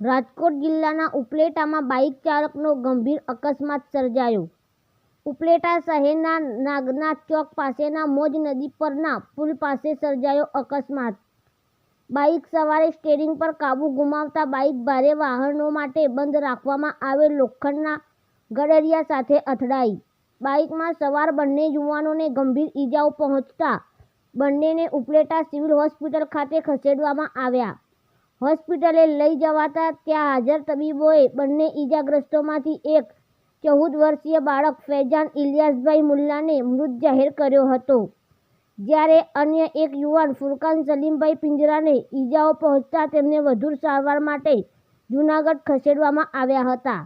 રાજકોટ જિલ્લાના ઉપલેટામાં બાઇક ચાલકનો ગંભીર અકસ્માત સર્જાયો. ઉપલેટા શહેરના નાગનાથ ચોક પાસેના મોજ નદી પરના પુલ પાસે સર્જાયો અકસ્માત. બાઇક સવારે સ્ટેરિંગ પર કાબુ ગુમાવતા બાઇક ભારે વાહનો માટે બંધ રાખવામાં આવેલ લોખંડના ગડરિયા સાથે અથડાઈ. બાઇકમાં સવાર બંને યુવાનોને ગંભીર ઇજાઓ પહોંચતા બંનેને ઉપલેટા સિવિલ હોસ્પિટલ ખાતે ખસેડવામાં આવ્યા. હોસ્પિટલે લઈ જવાતા ત્યાં હાજર તબીબોએ બંને ઈજાગ્રસ્તોમાંથી એક ચૌદ વર્ષીય બાળક ફૈજાન ઇલિયાસભાઈ મુલ્લાને મૃત જાહેર કર્યો હતો. જ્યારે અન્ય એક યુવાન ફુરકાન સલીમભાઈ પિંજરાને ઈજાઓ પહોંચતા તેમને વધુ સારવાર માટે જૂનાગઢ ખસેડવામાં આવ્યા હતા.